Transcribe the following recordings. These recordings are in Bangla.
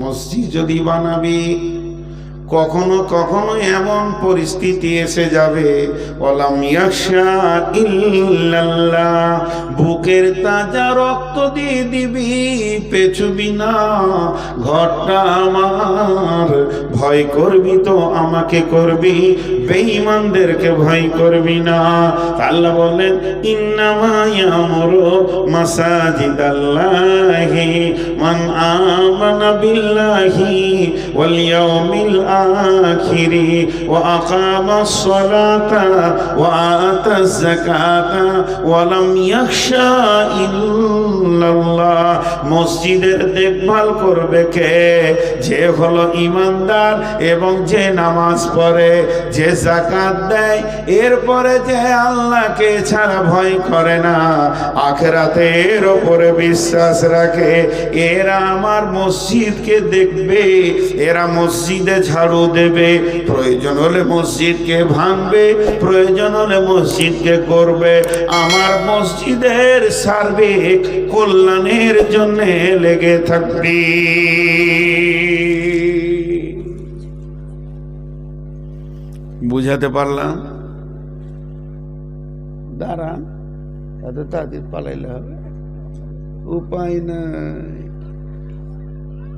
মসজিদ যদি বানাবি, কখনো কখনো এমন পরিস্থিতি এসে যাবে ইল্লাল্লাহ, বুকের তাজা রক্ত দিয়ে দিবি, পেছুবি না, ঘরটা আমার, ভয় করবি তো আমাকে করবি, বেঈমানদেরকে ভয় করবি না। আল্লাহ বলেন, ইন্নামা ইয়ামুরু মাসাজিদাল্লাহি ওয়াল ইয়াউমিল আখিরি ওয়া আকামাস সালাতা ওয়া আতাজ যাকাতা ওয়া লাম ইয়াখশা ইল্লাল্লাহ। মসজিদের দেখভাল করবে কে? যে হলো ইমানদার এবং যে নামাজ পড়ে, যে জাকাত দেয়, এরপরে যে আল্লাহকে ছাড়া ভয় করে না, আখেরাতের ওপরে বিশ্বাস রাখে এরা আমার মসজিদকে দেখবে, এরা মসজিদে ঝাড়ু দেবে, প্রয়োজন হলে মসজিদকে ভাঙবে, প্রয়োজন হলে মসজিদকে করবে। আমার মসজিদের সার্বিক কল্যাণের জন্য লেগে থাকবি। বুঝাতে পারলাম? দাঁড়ান, এত তাদের পালাইলে হবে। উপায় নাই।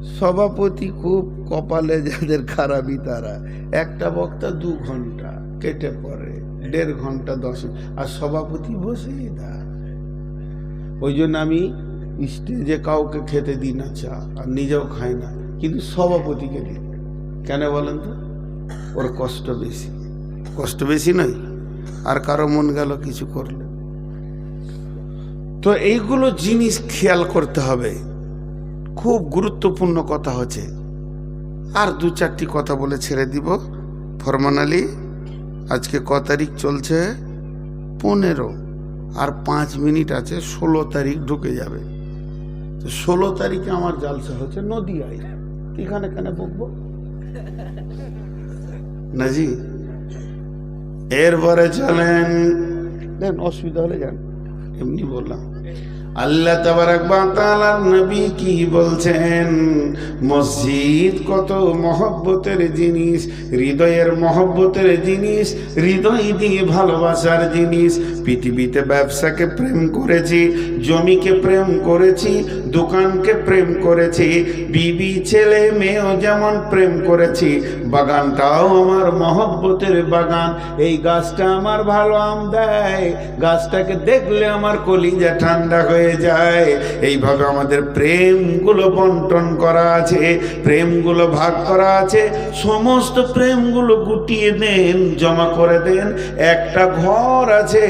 সভাপতি খুব কপালে যাদের খারাপই তারা। একটা বক্তা দু ঘণ্টা কেটে পড়ে, দেড় ঘণ্টা, দশ আর সভাপতি বসেই দা ওই জন্য আমি স্টেজে কাউকে খেতে দিই না চা, আর নিজেও খাই না। কিন্তু সভাপতিকে দিই। কেন বলেন তো? ওর কষ্ট বেশি। কষ্ট বেশি নয়, আর কারও মন গেল কিছু করলে। তো এইগুলো জিনিস খেয়াল করতে হবে। খুব গুরুত্বপূর্ণ কথা হচ্ছে। আর দু চারটি কথা বলে ছেড়ে দিব। ফরমান আলী, আজকে ক তারিখ চলছে? পনেরো। আর পাঁচ মিনিট আছে, ষোলো তারিখ ঢুকে যাবে। তো ষোলো তারিখে আমার জালসা হচ্ছে নদিয়ায়। এখানে কেন বকবো? নাজি, এরপরে চলেন। দেন, অসুবিধা হলে যান। এমনি বললাম। আল্লাহ তাআলার নবী কি বলছেন? মসজিদ কত মহব্বতের জিনিস, হৃদয়ের মহব্বতের জিনিস, হৃদয় দিয়ে ভালোবাসার জিনিস। পৃথিবীতে ব্যবসাকে প্রেম করেছি, জমিকে প্রেম করেছি, দোকানকে প্রেম করেছি, বিবি, ছেলে, মেয়েও যেমন প্রেম করেছি, বাগানটাও আমার মহব্বতের বাগান। এই গাছটা আমার ভালো আম দেয়, গাছটাকে দেখলে আমার কলিজা ঠান্ডা হয়ে যায়। এইভাবে আমাদের প্রেমগুলো বন্টন করা আছে, প্রেমগুলো ভাগ করা আছে। সমস্ত প্রেমগুলো গুটিয়ে দেন জমা করে দেন। একটা ঘর আছে,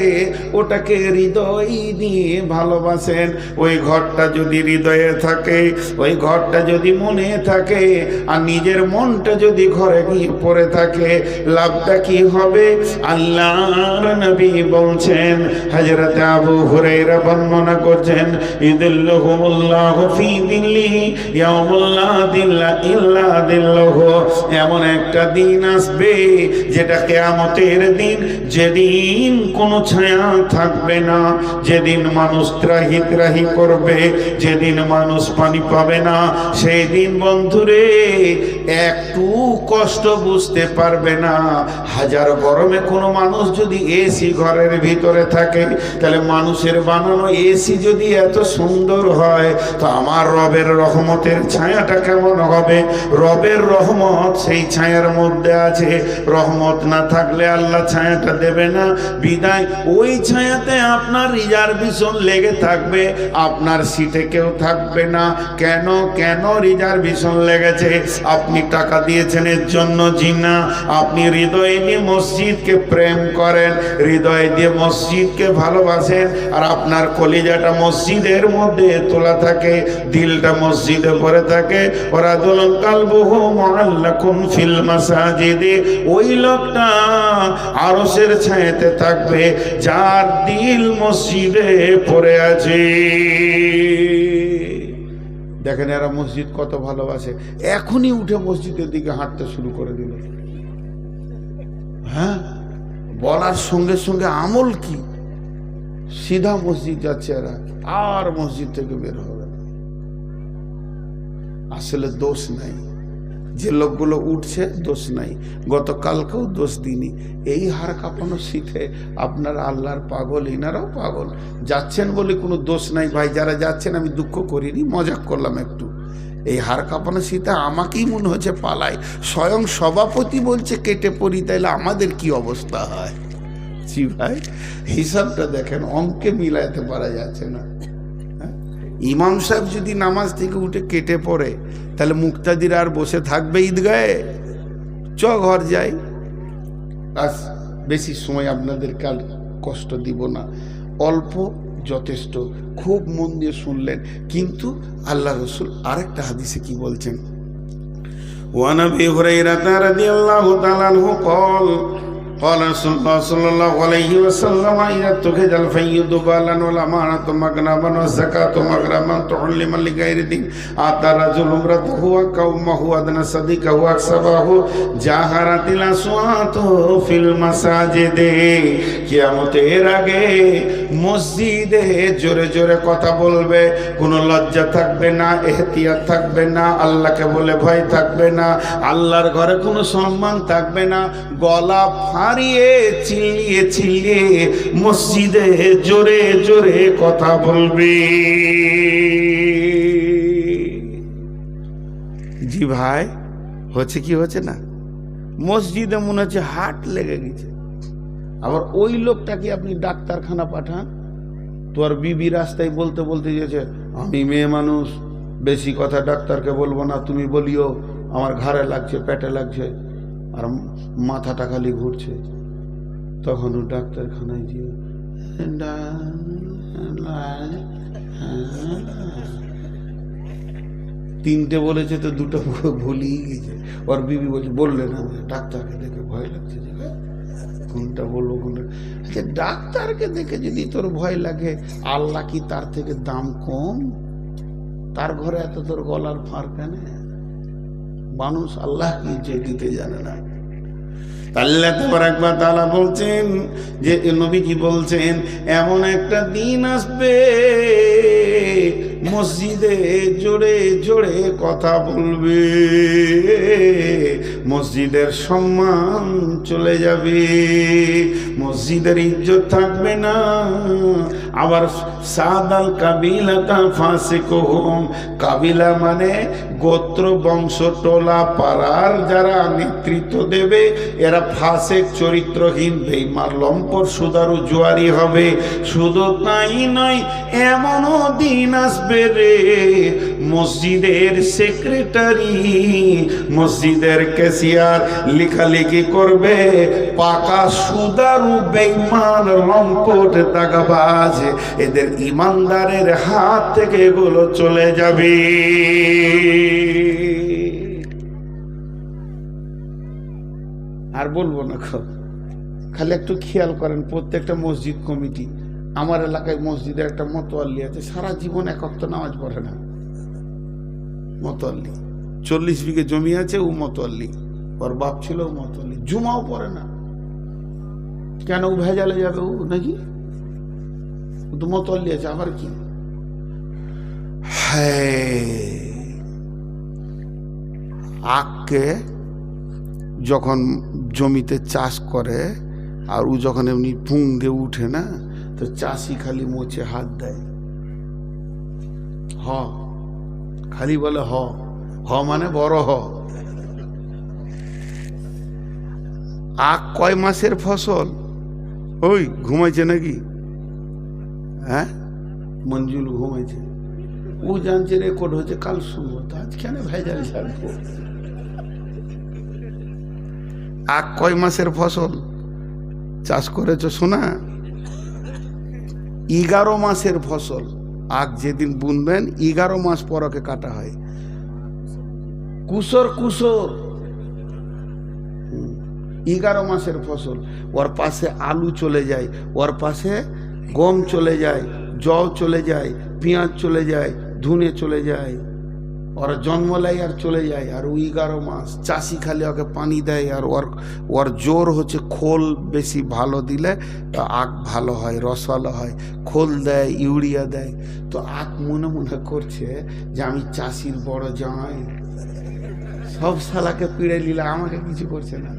ওটাকে হৃদয় দিয়ে ভালোবাসেন। ওই ঘরটা যদি হৃদয়ে থাকে, ওই ঘরটা যদি মনে থাকে, আর নিজের মনটা যদি ঘরে গিয়ে পড়ে থাকে, লাভটা কি হবে? আল্লাহর নবী বলছেন, হযরত আবু হুরায়রা বর্ণনা দিল্লাহু এমন একটা দিন আসবে যেটা কিয়ামতের দিন যেদিন কোনো ছায়া থাকবে না, যেদিন মানুষ ত্রাহি করবে, যেদিন মানুষ পানি পাবে না, সেই দিন বন্ধুরে একটু কষ্ট বুঝতে পারবে না। হাজার গরমে কোনো মানুষ যদি এসি ঘরের ভিতরে থাকে, তাহলে মানুষের বানানো এসি যদি এত সুন্দর হয়, তো আমার রবের রহমতের ছায়াটা কেমন হবে? রবের রহমত সেই ছায়ার মধ্যে আছে। রহমত না থাকলে আল্লাহ ছায়াটা দেবে না। বিদায়, ওই ছায়াতে আপনার রিজার্ভেশন লেগে থাকবে। আপনার সিটে কেউ থাকবে না। কেন? কেন রিজার্ভেশন লেগেছে? আপনি টাকা দিয়েছেন, এর জন্য জিনা। আপনি হৃদয় নিয়ে মসজিদকে প্রেম করেন, হৃদয় দিয়ে মসজিদকে ভালোবাসেন, আর আপনার কলিজাটা মসজিদের মধ্যে তোলা থাকে, দিলটা মসজিদে ভরে থাকে। ওরা দোলন কালবহু মুআল্লাকুম ফিল মাসাজিদে। ওই লোকটা আরশের ছায়াতে থাকবে, যার দিল মসজিদে পড়ে আছে। দেখেন এরা মসজিদ কত ভালোবাসে। এখনই উঠে মসজিদের দিকে হাঁটতে শুরু করে দিল। হ্যাঁ? বলার সঙ্গে সঙ্গে আমল কি? সিধা মসজিদ যাচ্ছে এরা। আর মসজিদ থেকে বের হবে আসলে দোষ নাই। যে লোকগুলো উঠছে, দোষ নাই। গতকালকেও দোষ দিনি এই হার কাঁপানো শীতে আপনারা আল্লাহর পাগল, ইনারাও পাগল। যাচ্ছেন বলে কোনো দোষ নাই। ভাই, যারা যাচ্ছেন, আমি দুঃখ করিনি, মজাক করলাম একটু। এই হার কাঁপানো শীতে আমাকেই মনে হচ্ছে পালায়। স্বয়ং সভাপতি বলছে, কেটে পড়ি, তাইলে আমাদের কি অবস্থা হয়? জি ভাই হিসাবটা দেখেন অঙ্কে মিলাইতে পারা যাচ্ছে না হ্যাঁ? ইমাম সাহেব যদি নামাজ থেকে উঠে কেটে পড়ে তাহলে মুক্তাদির আর বসে থাকবে ঈদগায়ে চ ঘর যাই আজ বেশি সময় আপনাদেরকে আর কষ্ট দিব না অল্প যথেষ্ট খুব মন দিয়ে শুনলেন কিন্তু আল্লাহ রসুল আরেকটা হাদিসে কি বলছেন وعن ابي هريره رضي الله تعالى عنه قال قال رسول الله صلى الله عليه وسلم إذا اتخذ الفيض بالا والأمانة مغنما والزكاة مغرما تعلم لغير دين أتى رجل امرأته وقومه أدنى صديقه وأكسبه جاهرت الأصوات في المساجد কিয়ামতের আগে মসজিদে জোরে জোরে কথা বলবে, কোনো লজ্জা থাকবে না এহতিয়াত থাকবে না, আল্লাহকে বলে ভয় থাকবে না, আল্লাহর ঘরে কোনো সম্মান থাকবে না, গলা ফাড়িয়ে, চিল্লিয়ে চিল্লিয়ে মসজিদে জোরে জোরে কথা বলবে। জি ভাই, হচ্ছে কি হচ্ছে না? মসজিদে মনে হচ্ছে হাট লেগে গেছে। আবার ওই লোকটাকে আপনি ডাক্তারখানা পাঠান। তোর বিবি রাস্তায় বলতে বলতে গেছে, আমি মেয়ে মানুষ, বেশি কথা ডাক্তারকে বলব না, তুমি বলিও, আমার ঘাড়ে লাগছে, পেটে লাগছে, আর মাথাটা খালি ঘুরছে। তখন ও ডাক্তারখানায় গিয়ে, তিনটে বলেছে তো দুটো ভুলিয়ে গেছে। ওর বিবি বলছে, বললে না, ডাক্তারকে দেখে ভয় লাগছে কোনটা বলব কোনটা আচ্ছা ডাক্তারকে দেখে যদি তোর ভয় লাগে, আল্লাহ কি তার থেকে দাম কম? তার ঘরে এত তোর গলার ফার কেন? মানুষ আল্লাহ কি যে দিতে জানে না। বলছেন যে নবীজি বলছেন? এমন একটা দিন আসবে, মসজিদে জোরে জোরে কথা বলবে। মসজিদের সম্মান চলে যাবে। মসজিদের ইজ্জত থাকবে না। আবার সাদাল কাবিলাতা ফাঁসে কহম কাবিলা মানে গোত্র, বংশ, টোলা, পাড়ার যারা নেতৃত্ব দেবে, এরা ফাঁসে চরিত্রহীন বেইমার লম্পর সুদারু, জুয়ারি হবে। শুধু তাই নয়, এমনও দিন আসবে রে। মসজিদের সেক্রেটারি, মসজিদের ক্যাশিয়ার লেখালেখি করবে, পাকা সুদারু বেইমান লম্পট তাগাবাজ এদের ইমানদারের হাত থেকে এগুলো চলে যাবে। আর বলব না খালি একটু খেয়াল করেন, প্রত্যেকটা মসজিদ কমিটি, আমার এলাকায় মসজিদে একটা মতোয়াল্লি আছে, সারা জীবন এক অক্ত নামাজ পড়ে না। মতোয়াল্লি, চল্লিশ বিঘে জমি আছে, ও মতোয়াল্লি। ওর বাপ ছিল ও মতোয়াল্লি জুমাও পড়ে না। কেন ভেজালে যাবে ও নাকি? তো মতোয়াল্লি আছে আবার কি? হ্যাঁ। আখকে যখন জমিতে চাষ করে, আর ও যখন এমনি পুং দিয়ে উঠে না, তো চাষি খালি মোছে হাত দেয়। হ। খালি বলে হ। হ মানে বড় হ। আখ কয় মাসের ফসল? ওই, ঘুমাইছে নাকি? হ্যাঁ? মঞ্জুল ঘুমাইছে। ও জানছে রেকর্ড হচ্ছে কাল শুনব। তো আজ কেন আখ কয় মাসের ফসল? চাষ করেছ শোনা এগারো মাসের ফসল। আখ যেদিন বুনবেন, এগারো মাস পরকে কাটা হয়। কুসর কুসর। এগারো মাসের ফসল। ওর পাশে আলু চলে যায়, ওর পাশে গম চলে যায় জও চলে যায়, পেঁয়াজ চলে যায়, ধুনে চলে যায়। ওরা জন্ম নেয় আর চলে যায়, আর ওই এগারো মাস। চাষি খালি ওকে পানি দেয়, আর ওর ওর জোর হচ্ছে খোল বেশি ভালো দিলে আখ ভালো হয় রসওয়ালা হয়। খোল দেয়, ইউরিয়া দেয়। তো আখ মনে মনে করছে যে আমি চাষির বড় জামাই। সব শালাকে পিড়ে নিলে, আমাকে কিছু করছে না।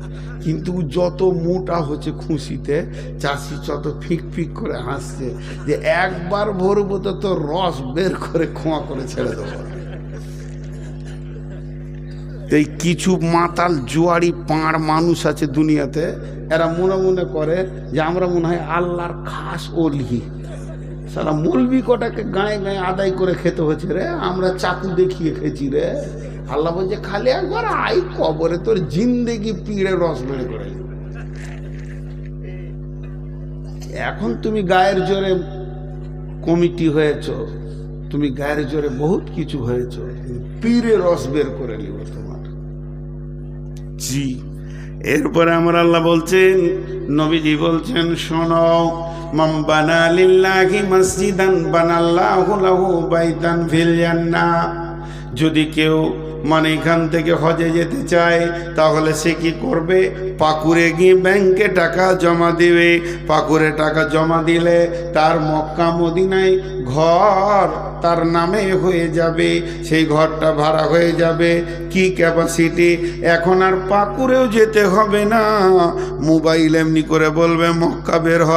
কিন্তু যত মোটা হচ্ছে খুশিতে, চাষি যত ফিক ফিক করে হাসছে যে, একবার ভরবো তো তোর রস বের করে খোঁয়া করে ছেড়ে দেবো। এই কিছু মাতাল, জুয়ারি, পাঁড় মানুষ আছে দুনিয়াতে, এরা মনে মনে করে যে, আমরা মনে হয় আল্লাহর খাস ওলহি সারা মলবি কটাকে গায়ে গায়ে আদায় করে খেতে হচ্ছে রে, আমরা চাকু দেখিয়ে খেয়েছি রে। আল্লাহ বলছে, খালি একবার আই কবরে তোর জিন্দেগি পিড়ে রস বেড়ে করে এখন তুমি গায়ের জোরে কমিটি হয়েছ, তুমি গায়ের জোরে বহুত কিছু হয়েছ পীরে রস বের করে নিব তোমার। জি। এরপরে আমার আল্লাহ বলছেন, নবীজি বলছেন, শোনো মাম বানা মসজিদান বানাল্লাহু লাহু বাইতান ফিল জান্নাহ। যদি কেউ মানে এখান থেকে হজে যেতে চায়, তাহলে সে কি করবে? পাকুরে গিয়ে ব্যাংকে টাকা জমা দেবে। পাকুরে টাকা জমা দিলে তার মক্কা, মদিনায় ঘর তার নামে হয়ে যাবে, সেই ঘরটা ভাড়া হয়ে যাবে। কি ক্যাপাসিটি এখন আর পাকুরেও যেতে হবে না। মোবাইল এমনি করে বলবে, মক্কা বের হ।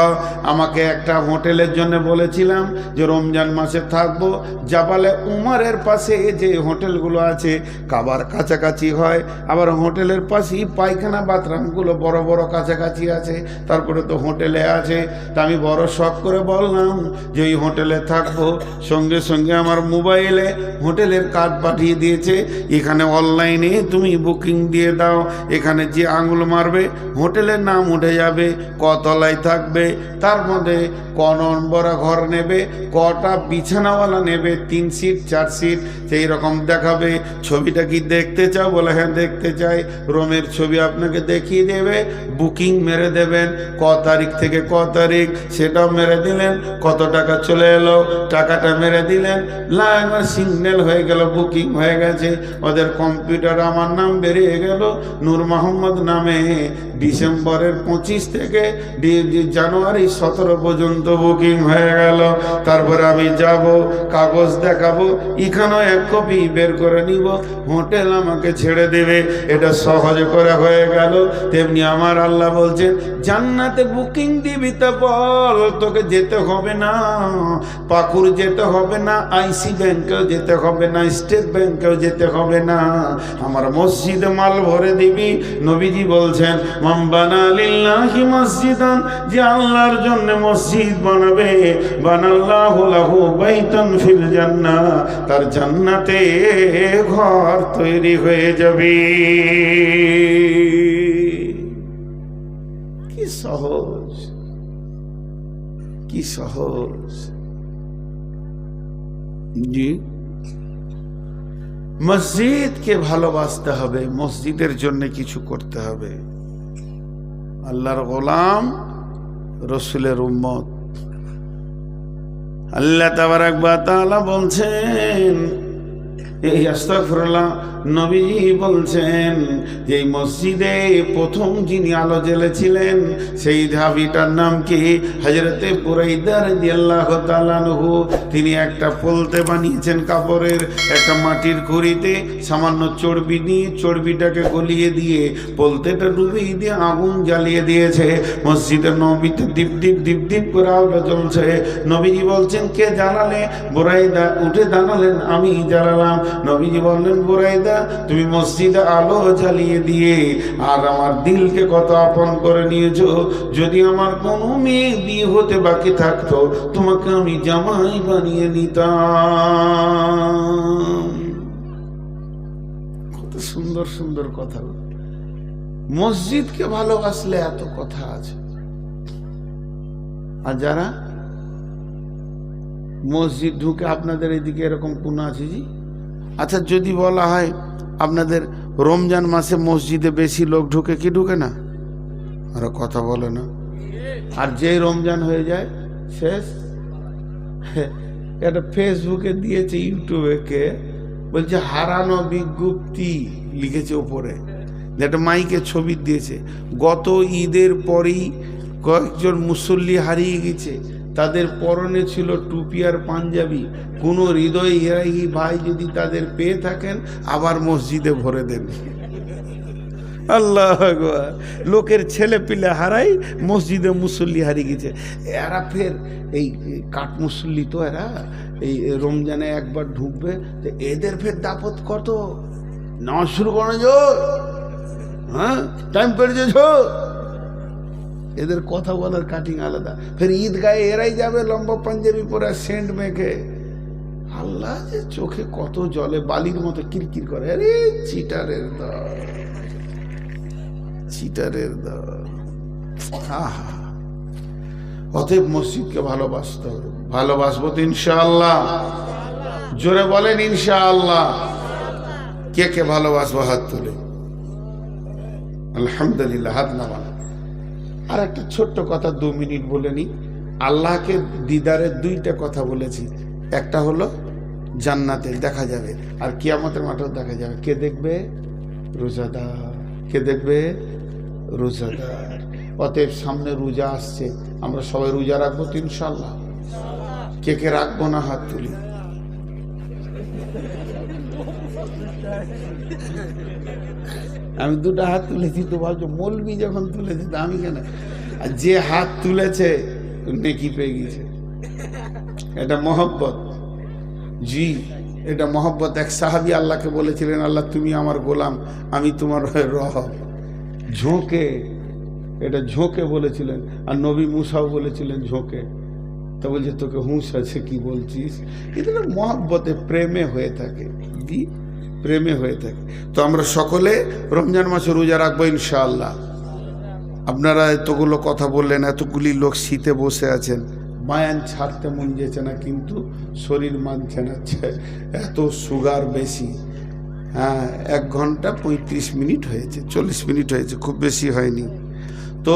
আমাকে একটা হোটেলের জন্য বলেছিলাম যে, রমজান মাসে থাকব। জাপালে উমারের পাশে যে হোটেলগুলো আছে, কাবার কাছাকাছি হয়। আবার হোটেলের পাশেই পায়খানা, বাথরুমগুলো বড় বড় কাছাকাছি আছে। তারপরে তো হোটেলে আছে। তা আমি বড় শখ করে বললাম যে, ওই হোটেলে থাকব। সঙ্গে সঙ্গে আমার মোবাইলে হোটেলের কার্ড পাঠিয়ে দিয়েছে। এখানে অনলাইনে তুমি বুকিং দিয়ে দাও। এখানে যে আঙুল মারবে, হোটেলের নাম উঠে যাবে কতলায় থাকবে, তার মধ্যে ক নম্বর ঘর নেবে, কটা বিছানাওয়ালা নেবে, তিন সিট, চার সিট, সেই রকম দেখাবে। ছবিটা কি দেখতে চাও? বলে হ্যাঁ দেখতে চাই। রোমের ছবি আপনাকে দেখিয়ে দেবে, বুকিং মেরে দেবেন। ক তারিখ থেকে ক তারিখ, সেটাও মেরে দিলেন। কত টাকা চলে এলো? টাকাটা মেরে দিলেন। লাইনার সিগন্যাল হয়ে গেল বুকিং হয়ে গেছে। ওদের কম্পিউটার আমার নাম বেরিয়ে গেল। নূর মোহাম্মদ নামে ডিসেম্বরের পঁচিশ থেকে জানুয়ারি সতেরো পর্যন্ত বুকিং হয়ে গেল। তারপরে আমি যাব, কাগজ দেখাবো, এখানেও এক কপি বের করে নিব। হোটেল আমাকে ছেড়ে দেবে। এটা সহজ করে হয়ে গেল। তেমনি আমার আল্লাহ বলছেন, জান্নাতে বুকিং দিবি তো বল, তোকে যেতে হবে না। পাকুর যেতে হবে না আইসি ব্যাংকেও যেতে হবে না, স্টেট ব্যাংকেও যেতে হবে না। আমার মসজিদে মাল ভরে দিবি, নবীজি বলছেন, মাম্বানা লিল্লাহি মসজিদান যে আল্লাহর জন্য মসজিদ বানাবে, বানাল্লাহু লাহু বাইতান ফিল জান্নাহ, তার জান্নাতে ঘর তৈরি হয়ে যাবে। কি সহজ কি সহজ। জি। মসজিদকে ভালোবাসতে হবে, মসজিদের জন্য কিছু করতে হবে। আল্লাহর গোলাম, রসুলের উম্মত। আল্লাহ তাবারাক বা তাআলা বলছেন এই আস্তাগফিরুল্লাহ নবীজি বলছেন যে মসজিদে প্রথম যিনি আলো জ্বেলেছিলেন, সেই ধাবিটার নাম কি? হজরতে পুরাইদার দিয়াল্লাহ তালানহু তিনি একটা পলতে বানিয়েছেন কাপড়ের, একটা মাটির খুঁড়িতে সামান্য চর্বি দিয়ে চর্বিটাকে গলিয়ে দিয়ে পলতেটা ডুবিয়ে দিয়ে আগুন জ্বালিয়ে দিয়েছে। মসজিদের নবীতে দীপ দীপ দীপ দীপ করে আলো জ্বলছে। নবীজি বলছেন, কে জ্বালালে? বোরাইদা উঠে দাঁড়ালেন, আমি জ্বালালাম। নবীজি বললেন, বোরাইদা, তুমি মসজিদে আলো জ্বালিয়ে দিয়ে আর আমার দিলকে কত আপন করে নিয়েছো। যদি আমার কোনো মেয়ে বিয়ে হতে বাকি থাকতো, তোমাকে আমি জামাই বানিয়ে নিতাম। কত সুন্দর সুন্দর কথা। মসজিদকে ভালোবাসলে এত কথা আছে। আর যারা মসজিদ ঢুকে আপনাদের এদিকে এরকম কোন আছে জি? আচ্ছা যদি বলা হয় আপনাদের রমজান মাসে মসজিদে বেশি লোক ঢুকে, কি ঢুকে না? আর কথা বলে না। আর যেই রমজান হয়ে যায়, শেষ। এটা ফেসবুকে দিয়েছে, ইউটিউবে কে, বলছে, হারানো বিজ্ঞপ্তি লিখেছে ওপরে যেটা মাইকে ছবি দিয়েছে। গত ঈদের পরেই কয়েকজন মুসল্লি হারিয়ে গেছে। তাদের পরনে ছিল টুপি আর পাঞ্জাবি। কোনো হৃদয় ইরাহি ভাই যদি তাদের পেয়ে থাকেন, আবার মসজিদে ভরে দেন। আল্লাহ লোকের ছেলে পিলে হারাই মসজিদে মুসল্লি হারিয়ে গেছে। এরা ফের এই কাঠ মুসল্লি তো এরা, এই রমজানে একবার ঢুকবে, তো এদের ফের দাপত কত? নামাজ শুরু করো হ্যাঁ? টাইম পেরিয়েছ এদের কথা বলার কাটিং আলাদা। ফের ঈদ গায়ে এরাই যাবে লম্বা পাঞ্জাবি পরে সেন্ট মেখে। আল্লাহ যে চোখে কত জলে বালির মতো কিরকির করে। আরে চিটারের দল। চিটারের দল। আহা অতএব মসজিদকে ভালোবাসতে হবে। ভালোবাসবো তো ইনশাআল্লাহ। জোরে বলেন ইনশাআল্লাহ। কে কে ভালোবাসবো হাত তুলে? আলহামদুলিল্লাহ, হাত নামান। আর একটা ছোট্ট কথা দু মিনিট বলে নি আল্লাহকে দিদারের দুইটা কথা বলেছি। একটা হলো জান্নাতে দেখা যাবে, আর কিয়ামতের মাঠেও দেখা যাবে। কে দেখবে? রোজাদার। কে দেখবে? রোজাদার। অতএব সামনে রোজা আসছে, আমরা সবাই রোজা রাখব তো ইনশাল্লাহ কে কে রাখব না হাত তুলি? আমি দুটো হাত তুলেছি তো ভাবছ, মলবি যখন তুলেছি তো আমি কেন? আর যে হাত তুলেছে নেকি পেয়ে গেছে। এটা মহব্বত। জি, এটা মহব্বত। এক সাহাবি আল্লাহকে বলেছিলেন, আল্লাহ তুমি আমার গোলাম, আমি তোমার হয়ে রহ ঝোঁকে, এটা ঝোঁকে বলেছিলেন। আর নবী মুসাও বলেছিলেন ঝোঁকে। তা বলছে, তোকে হুঁশ আছে, কি বলছিস? এটা মহব্বতে, প্রেমে হয়ে থাকে। জি। প্রেমে হয়ে থাকে। তো আমরা সকলে রমজান মাসে রোজা রাখব ইনশাআল্লাহ। আপনারা এতগুলো কথা বললেন, এতগুলি লোক শীতে বসে আছেন। বায়ান ছাড়তে মন যেছে না, কিন্তু শরীর মানছে না। এত সুগার বেশি। হ্যাঁ এক ঘণ্টা পঁয়ত্রিশ মিনিট হয়েছে, চল্লিশ মিনিট হয়েছে, খুব বেশি হয়নি। তো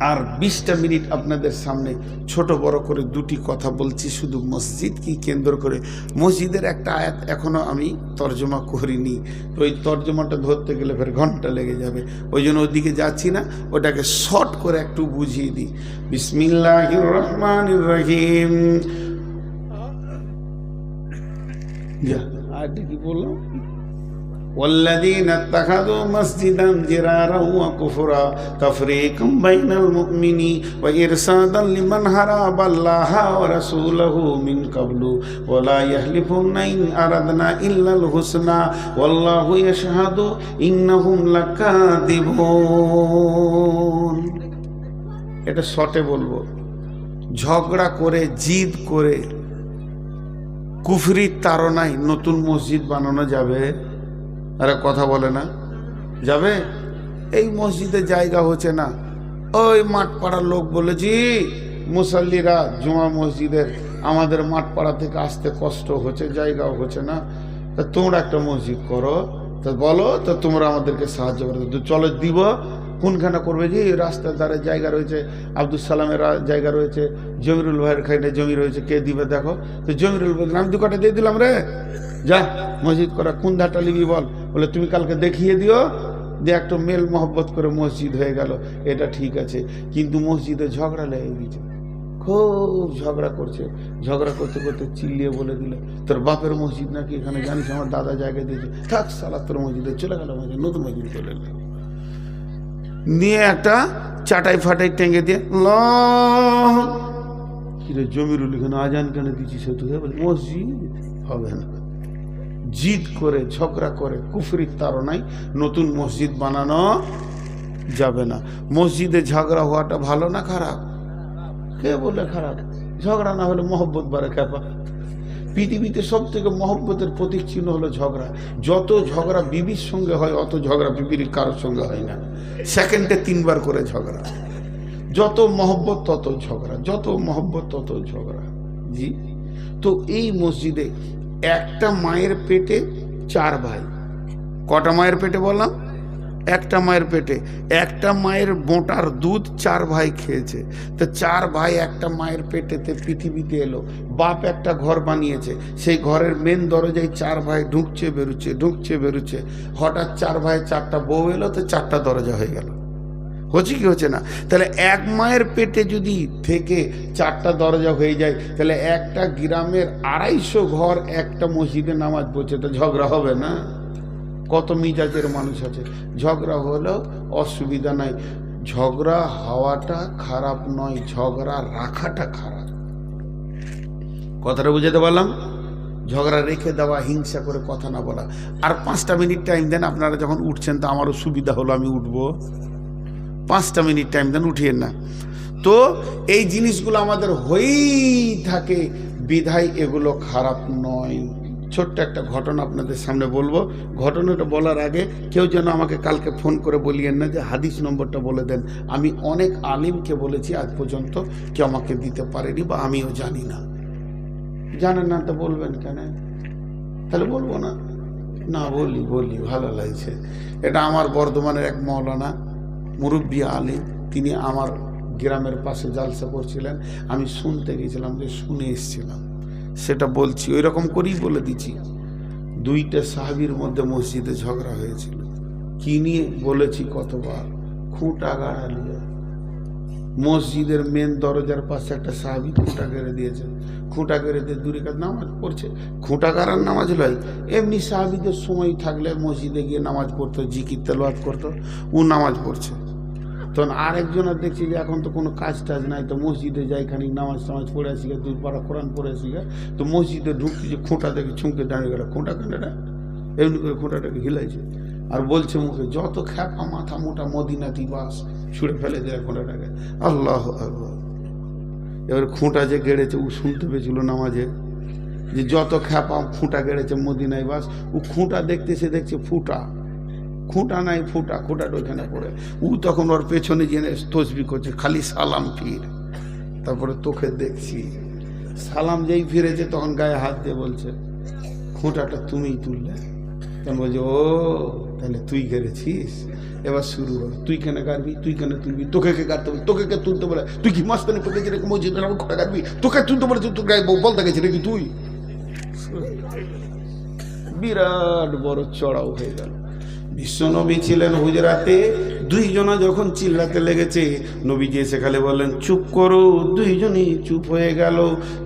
আর বিশটা মিনিট আপনাদের সামনে ছোট বড় করে দুটি কথা বলছি, শুধু মসজিদ কি কেন্দ্র করে। মসজিদের একটা আয়াত এখনও আমি তর্জমা করিনি। তো ওই তর্জমাটা ধরতে গেলে ফের ঘণ্টা লেগে যাবে। ওই জন্য ওদিকে যাচ্ছি না, ওটাকে শর্ট করে একটু বুঝিয়ে দিই। বিসমিল্লাহ রহমান রহিম। আয়াতটা কি বললাম? والذين اتخذوا مسجدا جرارا وكفرا تفريقا بين المؤمنين وإرسادا لمن هرب الله ورسوله من قبل ولا يحلفون إن أردنا إلا الحسنى والله يشهد إنهم لكاذبون এটা শর্টে বলবো ঝগড়া করে জিদ করে কুফরির তাড়নায় নতুন মসজিদ বানানো যাবে আরে কথা বলে না। যাবে? এই মসজিদে জায়গা হচ্ছে না। ওই মাঠ পাড়ার লোক বলেছি, মুসল্লিরা জুমা মসজিদের, আমাদের মাঠ পাড়া থেকে আসতে কষ্ট হচ্ছে, জায়গাও হচ্ছে না। তা তোমরা একটা মসজিদ করো। তা বলো, তো তোমরা আমাদেরকে সাহায্য করো। তো চলো দিব। কোনখানে করবে যে রাস্তার ধারে জায়গা রয়েছে, আব্দুল সালামের জায়গা রয়েছে, জমিরুল ভাইয়ের খাইনে জমি রয়েছে, কে দিবে দেখো। তো জমিরুল ভাই আমি দু কাটা দিয়ে দিলাম রে। যা, মসজিদ করা, কোন ধারটা লিবি বল। বলে, তুমি কালকে দেখিয়ে দিও যে একটা মেল মহব্বত করে মসজিদ হয়ে গেল। এটা ঠিক আছে, কিন্তু মসজিদে ঝগড়া লেগে গেছে। খুব ঝগড়া করছে। ঝগড়া করতে করতে চিল্লিয়ে বলে দিল, তোর বাপের মসজিদ নাকি এখানে জানিস? আমার দাদা জায়গা দিয়েছে। থাক সালা, তোর মসজিদে চলে গেল, মসজিদ, নতুন মসজিদ চলে এলো নিয়ে একটা চাটাই ফাটাই টেঙ্গে দিয়ে ল কিরে, জমিরুল, এখানে আজান কেন দিচ্ছিস সে তুই বলে, মসজিদ হবে না। জিদ করে, ঝগড়া করে, কুফরির তাড়নায় নতুন মসজিদ বানানো যাবে না। মসজিদে ঝগড়া হওয়াটা ভালো না খারাপ? কে বলে খারাপ? ঝগড়া না হলে মহব্বত বাড়ে খেপা পৃথিবীতে সব থেকে মহব্বতের প্রতীক চিহ্ন হলো ঝগড়া। যত ঝগড়া বিবির সঙ্গে হয়, অত ঝগড়া বিবির কারোর সঙ্গে হয় না। সেকেন্ডে তিনবার করে ঝগড়া। যত মহব্বত, তত ঝগড়া। যত মহব্বত, তত ঝগড়া। জি? তো এই মসজিদে একটা মায়ের পেটে চার ভাই। কটা মায়ের পেটে বললাম? একটা মায়ের পেটে। একটা মায়ের বোটার দুধ চার ভাই খেয়েছে। তো চার ভাই একটা মায়ের পেটেতে পৃথিবীতে এলো। বাপ একটা ঘর বানিয়েছে। সেই ঘরের মেন দরজায় চার ভাই ঢুকছে, বেরুচ্ছে ঢুকছে, বেরুচ্ছে। হঠাৎ চার ভাই চারটা বউ এলো, তো চারটা দরজা হয়ে গেল। হচ্ছে কি হচ্ছে না? তাহলে এক মায়ের পেটে যদি থেকে চারটা দরজা হয়ে যায়, তাহলে একটা গ্রামের আড়াইশো ঘর, একটা মসজিদে নামাজ পড়ছে তো ঝগড়া হবে না? কত মিজাজের মানুষ আছে। ঝগড়া হলেও অসুবিধা নাই। ঝগড়া হওয়াটা খারাপ নয়, ঝগড়া রাখাটা খারাপ। কথাটা বুঝাতে পারলাম? ঝগড়া রেখে দেওয়া, হিংসা করে কথা না বলা। আর পাঁচটা মিনিট টাইম দেন, আপনারা যখন উঠছেন তো আমারও সুবিধা হলো, আমি উঠবো। পাঁচটা মিনিট টাইম দেন উঠিয়েন না। তো এই জিনিসগুলো আমাদের হয়েই থাকে। বিধায় এগুলো খারাপ নয়। ছোট্ট একটা ঘটনা আপনাদের সামনে বলব। ঘটনাটা বলার আগে কেউ যেন আমাকে কালকে ফোন করে বলিয়েন না যে, হাদিস নম্বরটা বলে দেন। আমি অনেক আলিমকে বলেছি, আজ পর্যন্ত কেউ আমাকে দিতে পারেনি বা আমিও জানি না। জানেন না তো বলবেন কেন? তাহলে বলব না। না, বলি বলি, ভালো লাগছে। এটা আমার বর্ধমানের এক মৌলানা। মুরব্বী আলী, তিনি আমার গ্রামের পাশে জালসা করছিলেন। আমি শুনতে গেছিলাম যে শুনে এসেছিলাম। সেটা বলছি ওই রকম করেই বলে দিচ্ছি। দুইটা সাহাবির মধ্যে মসজিদে ঝগড়া হয়েছিল। কি নিয়ে বলেছি কতবার? খুঁটা গাড়া নিয়ে। মসজিদের মেন দরজার পাশে একটা সাহাবি খুঁটা গেড়ে দিয়েছে। খুঁটা গেড়ে দিয়ে দূরে কাজ নামাজ পড়ছে। খুঁটা গাড়ার নামাজ লয়। এমনি সাহাবিদের সময় থাকলে মসজিদে গিয়ে নামাজ পড়তো, জিকির তেলোয়াত করতো। ও নামাজ পড়ছে। তখন আরেকজনের দেখছি যে এখন তো কোনো কাজ টাজ নাই, তো মসজিদে যাই খানিক নামাজ টামাজ পড়ে আসি দুই পাড়া কোরআন পড়ে আসি। তো মসজিদে ঢুকছি যে খুঁটা দেখে ছুঁকে দাঁড়িয়ে গেল, খুঁটা কেনটা এমনি করে খুঁটাটাকে হিলাইছে। আর বলছে মুখে, যত খ্যাপা মাথা মোটা মদিনাতি বাস, ছুঁড়ে ফেলে দেয় খুঁটাটাকে। আল্লাহ এবার খুঁটা যে গেড়েছে, ও শুনতে পেয়েছিল নামাজে যে যত খ্যাপা খুঁটা গেড়েছে মদিনায় বাস, ও খুঁটা দেখতে সে দেখছে ফুটা। খুঁটা নাই, ফুটা, খুঁটাটা ওইখানে পড়ে। উ তখন ওর পেছনে জেনে তসবি করছে, খালি সালাম ফির। তারপরে তোকে দেখছি। সালাম যেই ফিরেছে তখন গায়ে হাত দিয়ে বলছে, খুঁটাটা তুমিই তুললে। তখন বলছে, ও, তাহলে তুই গেড়েছিস এবার শুরু হলো তুই কেন গাড়বি তুই কেন তুলবি? তোকে কে গাড়তে বলে? তোকে কে তুলতে বলে? তুই কি মাস্তানি পড়ে গেলে মসজিদ খোঁটা গাড়বি তোকে তুলতে বলেছে তোর গায়ে বলতে গেছে নাকি তুই? বিরাট বড় চড়াও হয়ে গেল। বিশ্বনবী ছিলেন হুজরাতে দুইজনা যখন চিল্লাতে লেগেছে, নবীজি সেখানে বললেন, চুপ করো, দুইজনই চুপ হয়ে গেল,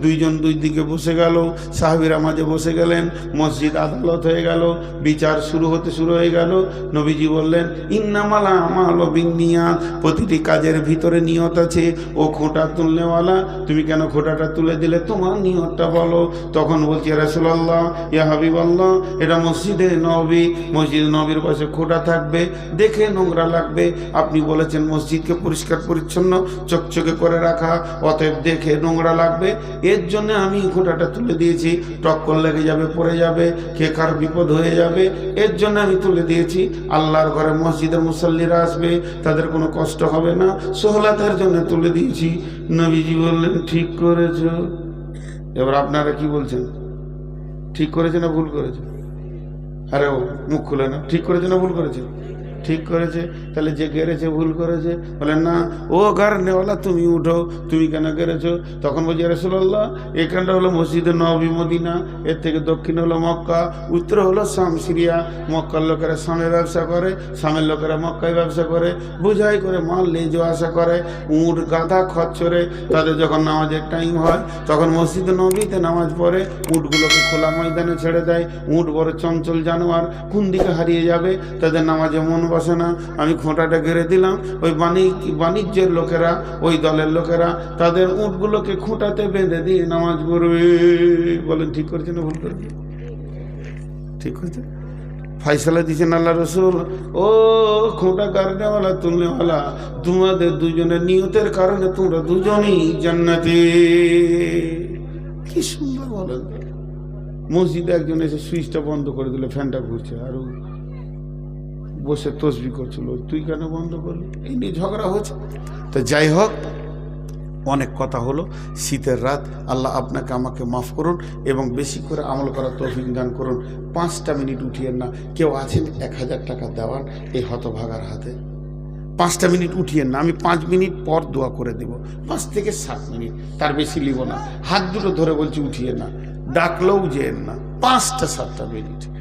দুইজন দুই দিকে বসে গেল, সাহাবিরা মাঝে বসে গেলেন, মসজিদ আদালত হয়ে গেল, বিচার শুরু হতে শুরু হয়ে গেল, নবীজি বললেন, ইন্নামালা আমাল বিনিয়াত প্রতিটি কাজের ভিতরে নিয়ত আছে, ও খোঁটা তুলনেওয়ালা, তুমি কেন খোঁটাটা তুলে দিলে, তোমার নিয়তটা বলো। তখন বলছি রাসুলাল্লাহ, ইয়া হাবিবাল্লাহ, এটা মসজিদে নবী, মসজিদ নবীর পাশে খোঁটা থাকবে, দেখে নোংরা লাগবে আপনি বলেছেন মসজিদকে পরিষ্কার, পরিচ্ছন্ন, চকচকে করে রাখা, অতএব দেখে নোংরা লাগবে। এর জন্য আমি খোঁটাটা তুলে দিয়েছি। টক্কর লেগে যাবে, পড়ে যাবে, কে কার বিপদ হয়ে যাবে। এর জন্য আমি তুলে দিয়েছি। আল্লাহর ঘরে মসজিদের মুসল্লিরা আসবে, তাদের কোনো কষ্ট হবে না। সোহলাতের জন্য তুলে দিয়েছি। নবীজি বললেন, ঠিক করেছ। এবার আপনারা কি বলছেন? ঠিক করেছে না ভুল করেছে? আরে ও মুখ খুলে না। ঠিক করেছে না ভুল করেছে? ঠিক করেছে, তাহলে যে গেড়েছে ভুল করেছে, বলে না, ও গার নেওয়ালা তুমি উঠো, তুমি কেন গেড়েছো তখন বলছি রসুল্লাহ এখানটা হলো মসজিদে নবী মদিনা, এর থেকে দক্ষিণে হলো মক্কা, উত্তরে হলো শাম সিরিয়া, মক্কার লোকেরা শামে ব্যবসা করে, শামের লোকেরা মক্কায় ব্যবসা করে, বুঝাই করে মাল নিয়ে যাওয়া আসা করে, উঁট, গাধা, খচ্চরে, তাদের যখন নামাজের টাইম হয়, তখন মসজিদে নবীতে নামাজ পড়ে, উঁটগুলোকে খোলা ময়দানে ছেড়ে দেয়, উঁট বড় চঞ্চল জানোয়ার, কোন দিকে হারিয়ে যাবে, তাদের নামাজে মন বসে না। আমি খোঁটাটা ঘিরে দিলাম। ওই বাণিজ্য বাণিজ্যের লোকেরা, ওই দলের লোকেরা তাদের উঁটগুলোকে খুঁটাতে বেঁধে দিয়ে নামাজ পড়বে। বলেন, ঠিক করেছে না ভুল করেছে ঠিক করেছে ফাইসালা দিয়েছেন আল্লাহ রসুল। ও খোঁটা কারণেওয়ালা, তুলনেওয়ালা, তোমাদের দুজনের নিয়তের কারণে তোমরা দুজনই জান্নাতে। কি সুন্দর বলেন। মসজিদে একজন এসে সুইচটা বন্ধ করে দিল, ফ্যানটা ঘুরছে। আর বসে তসবি করছিল তুই কেন বন্ধ করলি? এই নিয়ে ঝগড়া হচ্ছে তো যাই হোক, অনেক কথা হলো। শীতের রাত, আল্লাহ আপনাকে আমাকে মাফ করুন এবং বেশি করে আমল করার তৌফিক দান করুন। পাঁচটা মিনিট উঠিয়েন না। কেউ আছেন? এক হাজার টাকা দেওয়ার এই হতভাগার হাতে। পাঁচটা মিনিট উঠিয়েন না। আমি পাঁচ মিনিট পর দোয়া করে দেব। পাঁচ থেকে সাত মিনিট। তার বেশি নিব না। হাত দুটো ধরে বলছি উঠিয়ে না। ডাকলেও যেন না। পাঁচটা, সাতটা মিনিট।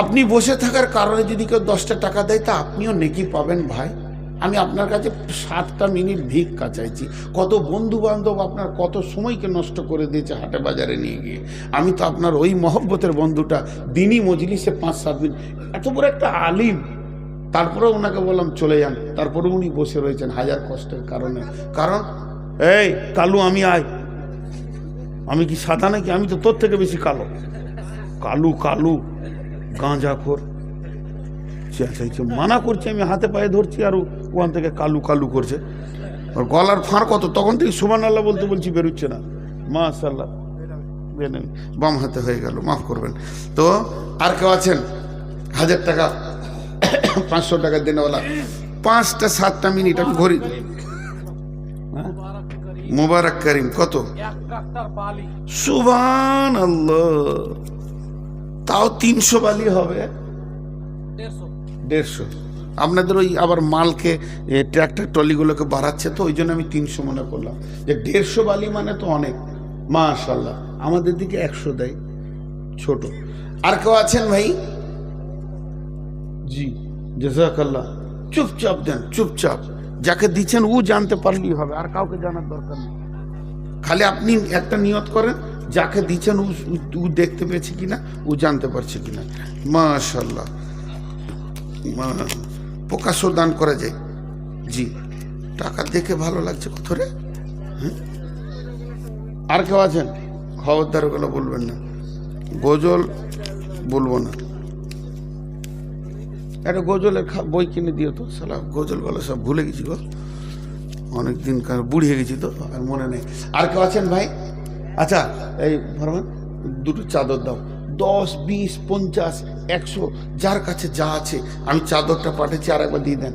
আপনি বসে থাকার কারণে যদি কেউ দশটা টাকা দেয়, তা আপনিও নেকি পাবেন ভাই। আমি আপনার কাছে সাতটা মিনিট ভিক্ষা চাইছি কত বন্ধু বান্ধব আপনার কত সময়কে নষ্ট করে দিয়েছে হাটে বাজারে নিয়ে গিয়ে। আমি তো আপনার ওই মহব্বতের বন্ধুটা, দিনই মজলিসে পাঁচ সাত দিন এত বড় একটা আলিম। তারপরে ওনাকে বললাম, চলে যান। তারপরে উনি বসে রয়েছেন হাজার কষ্টের কারণে। কারণ, এই, কালু, আমি আয়। আমি কি সাদা নাকি? আমি তো তোর থেকে বেশি কালো। কালু কালু। গাঁজাখোর চেঁচাইছে মানা করছে আমি হাতে পায়ে ধরছি আর ওখান থেকে কালু কালু করছে। ওর গলার ফাঁড় কত? তখন থেকে সুমান আল্লাহ বলতে বলছি বেরোচ্ছে না। মাশাল্লাহ বাম হাতে হয়ে গেল মাফ করবেন। তো আর কেউ আছেন? হাজার টাকা পাঁচশো টাকা দেনেওয়ালা। পাঁচটা সাতটা মিনিট আমি ঘড়ি হ্যাঁ? মোবারক করিম কত? সুবান আল্লাহ তাও তিনশো বালি হবে। দেড়শো। আপনাদের ওই আবার মালকে ট্র্যাক্টর ট্রলিগুলোকে বাড়াচ্ছে তো ওই জন্য আমি তিনশো মনে করলাম। যে দেড়শো বালি মানে তো অনেক। মাশাল্লাহ আমাদের দিকে একশো দেয়। ছোট। আর কেউ আছেন ভাই? জি। জাজাকাল্লাহ চুপচাপ দেন চুপচাপ। যাকে দিচ্ছেন ও জানতে পারলেই হবে। আর কাউকে জানার দরকার নেই। খালি আপনি একটা নিয়ত করেন যাকে দিচ্ছেন ও দেখতে পেয়েছে কিনা, ও জানতে পারছে কিনা। মাশাল্লাহ প্রকাশ্য দান করা যায়। জি। টাকা দেখে ভালো লাগছে কত রে? হ্যাঁ? আর কেউ আছেন? খবরদার ওগুলো বলবেন না। গজল বলব না। একটা গজলের বই কিনে দিও তো সালা গজল বলে সব ভুলে গেছি গো। অনেকদিন কার বুড়িয়ে গেছি তো, আর মনে নেই। আর কেউ আছেন ভাই? আচ্ছা এই ফরমান দুটো চাদর দাও। দশ, বিশ, পঞ্চাশ, একশো, যার কাছে যা আছে, আমি চাদরটা পাঠাচ্ছি আর একবার দিয়ে দেন।